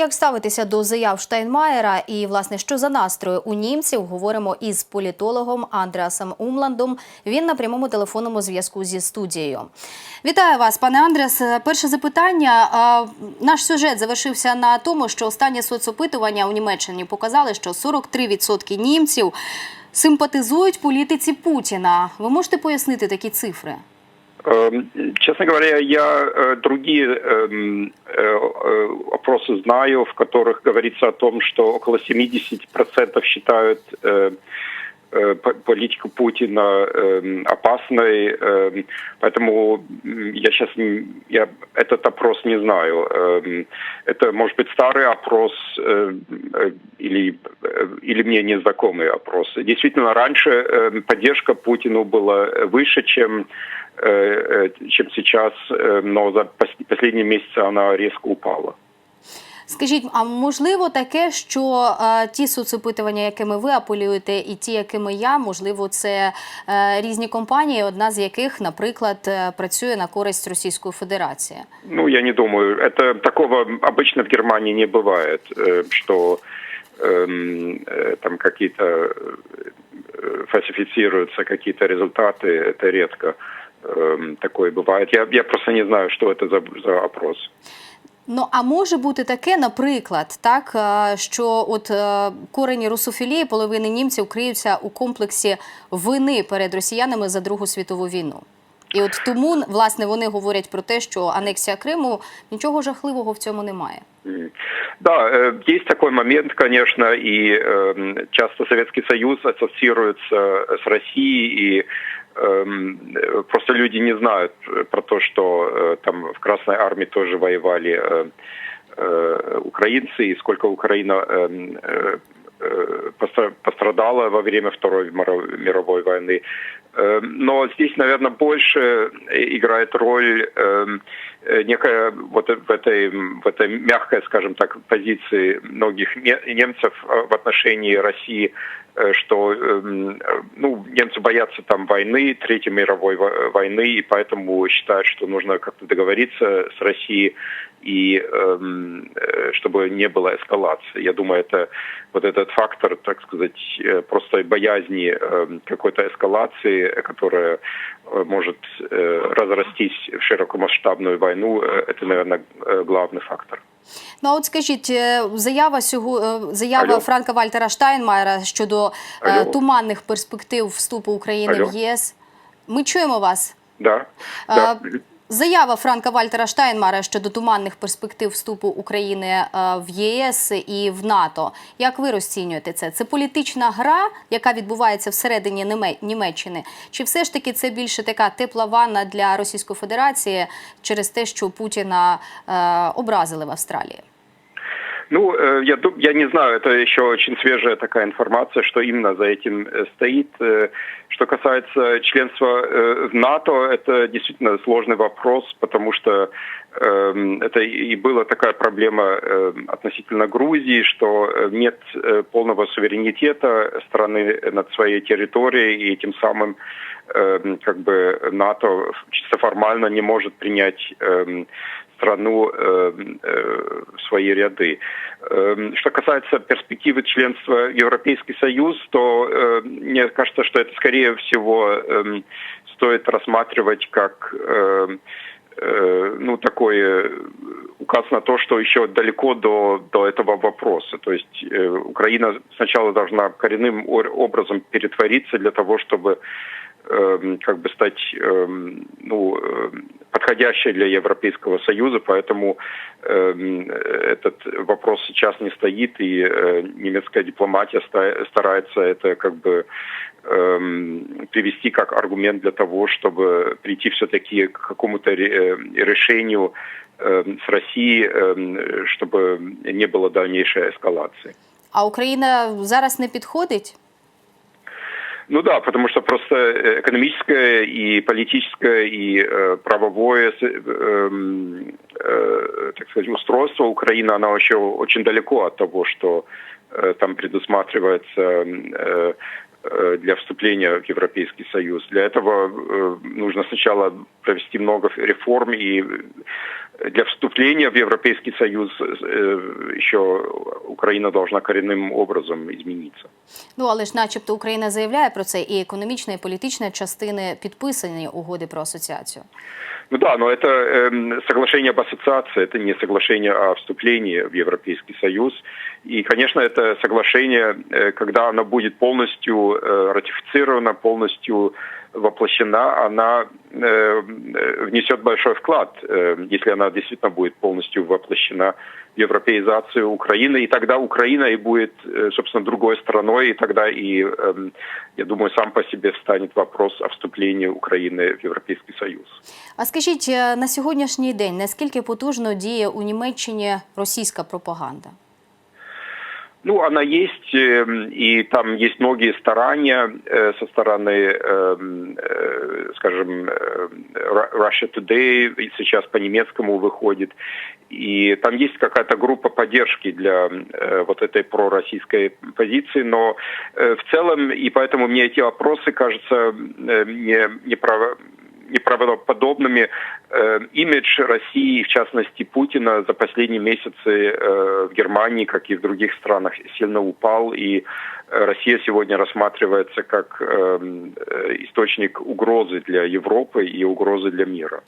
Як ставитися до заяв Штайнмаєра і власне що за настрої у німців? Говоримо із політологом Андреасом Умландом. Він на прямому телефонному зв'язку зі студією. Вітаю вас, пане Андрес. Перше запитання. Наш сюжет завершився на тому, що останні соцопитування у Німеччині показали, що 43% німців симпатизують політиці Путіна. Ви можете пояснити такі цифри? Эм, Честно говоря, я э, другие эм, э, э, опросы знаю, в которых говорится о том, что около 70% считают политику Путина эм, опасной, эм, поэтому м, я сейчас я этот опрос не знаю. Эм, Это может быть старый опрос э, э, или э, или мне незнакомый опрос. Действительно, раньше э, поддержка Путину была выше, чем э, э, чем сейчас, э, но за пос- последние месяцы она резко упала. Скажіть, а можливо таке, що е, ті соцопитування, якими ви апелюєте, і ті, якими я, можливо, це е, різні компанії, одна з яких, наприклад, е, працює на користь Російської Федерації. Ну, я не думаю, это такого обычно в Германии не бывает, э, что эм, э, там какие-то э, фальсифицируются какие-то результаты, это редко эм, такое бывает. Я, я просто не знаю, что это за, за опрос. Ну а може бути таке, наприклад, так е, що от е, корені русофілії половини німців криються у комплексі вини перед росіянами за Другу світову війну. І от тому власне вони говорять про те, що анексія Криму нічого жахливого в цьому немає. М. Да, э, есть такой момент, конечно, и эм, часто Советский Союз ассоциируется с Россией, и эм, э, просто люди не знают э, про то, что э, там в Красной Армии тоже воевали э, э, украинцы, и сколько Украина эм, э, э, постра- пострадала во время Второй миро- мировой войны. Э, Но здесь, наверное, больше э, играет роль эм, э, некая вот в этой, в этой мягкой, скажем так, позиции многих не- немцев э, в отношении России, э, что эм, э, ну, немцы боятся там войны, Третьей мировой во- войны, и поэтому считают, что нужно как-то договориться с Россией, и эм, э, чтобы не было эскалации. Я думаю, это вот этот фактор, так сказать, э, просто боязни эм, какой-то эскалации, которая э, может э, разрастись в широкомасштабную войну, э, это, наверное, э, главный фактор. Ну а от скажіть, е, заява сього е, заява Алло. Франка Вальтера Штайнмаєра щодо е, Алло. туманних перспектив вступу України Алло. в ЄС. Ми чуємо вас. Да, А, да. Заява Франка Вальтера Штайнмара щодо туманних перспектив вступу України е, в ЄС і в НАТО. Як ви розцінюєте це? Це політична гра, яка відбувається всередині Німеччини, чи все ж таки це більше така тепла ванна для Російської Федерації через те, що Путіна е, образили в Австралії? Ну, э, я, я не знаю, это еще очень свежая такая информация, что именно за этим э, стоит. Э, Что касается членства в НАТО, это действительно сложный вопрос, потому что эм, это и была такая проблема э, относительно Грузии, что нет полного суверенитета страны над своей территорией, и тем самым эм, как бы НАТО чисто формально не может принять эм, страну эм, э, в свои ряды. Эм, Что касается перспективы членства в Европейский Союз, то э, мне кажется, что это скорее всего эм, стоит рассматривать как э, ну, такой э, указ на то, что еще далеко до, до этого вопроса. То есть э, Украина сначала должна коренным ор- образом перетвориться для того, чтобы как бы стать эм, ну, эм, подходящей для Европейского Союза, поэтому эм, этот вопрос сейчас не стоит, и э, немецкая дипломатия ста- старается это как бы эм, привести как аргумент для того, чтобы прийти все-таки к какому-то ре- э, решению эм, с Россией, эм, чтобы не было дальнейшей эскалации. А Україна зараз не підходить? Ну да, потому что просто э, экономическое и политическое и э, правовое, с- эм, э, так сказать, устройство Украины, оно еще очень далеко от того, что э, там предусматривается э, э, для вступления в Европейский Союз. Для этого э, нужно сначала провести много реформ и для вступления в Европейский Союз э, еще Украина должна коренным образом измениться. Ну але ж, начебто, Україна заявляє про це, і економічна, і політична частини підписані угоди про асоціацію. Ну да, но это эм, соглашение об ассоциации, это не соглашение о вступлении в Европейский Союз. И, конечно, это соглашение, э, когда оно будет полностью э, ратифицировано, полностью воплощена, она э, э, внесет большой вклад, э, если она действительно будет полностью воплощена в европеизацию Украины. И тогда Украина и будет, э, собственно, другой страной, и тогда и, эм, я думаю, сам по себе встанет вопрос о вступлении Украины в Европейский Союз. А скажіть е, на сьогоднішній день, наскільки потужно діє у Німеччині російська пропаганда? Ну, она есть, э, и там есть многие старания э, со стороны, э, э, скажем, э, Ru- Russia Today, сейчас по-немецкому выходит, и там есть какая-то группа поддержки для вот этой пророссийской позиции, но в целом, и поэтому мне эти вопросы кажутся э, не, неправо- неправдоподобными. Э, имидж России, в частности Путина, за последние месяцы э, в Германии, как и в других странах, сильно упал, и э, Россия сегодня рассматривается как э, э, источник угрозы для Европы и угрозы для мира.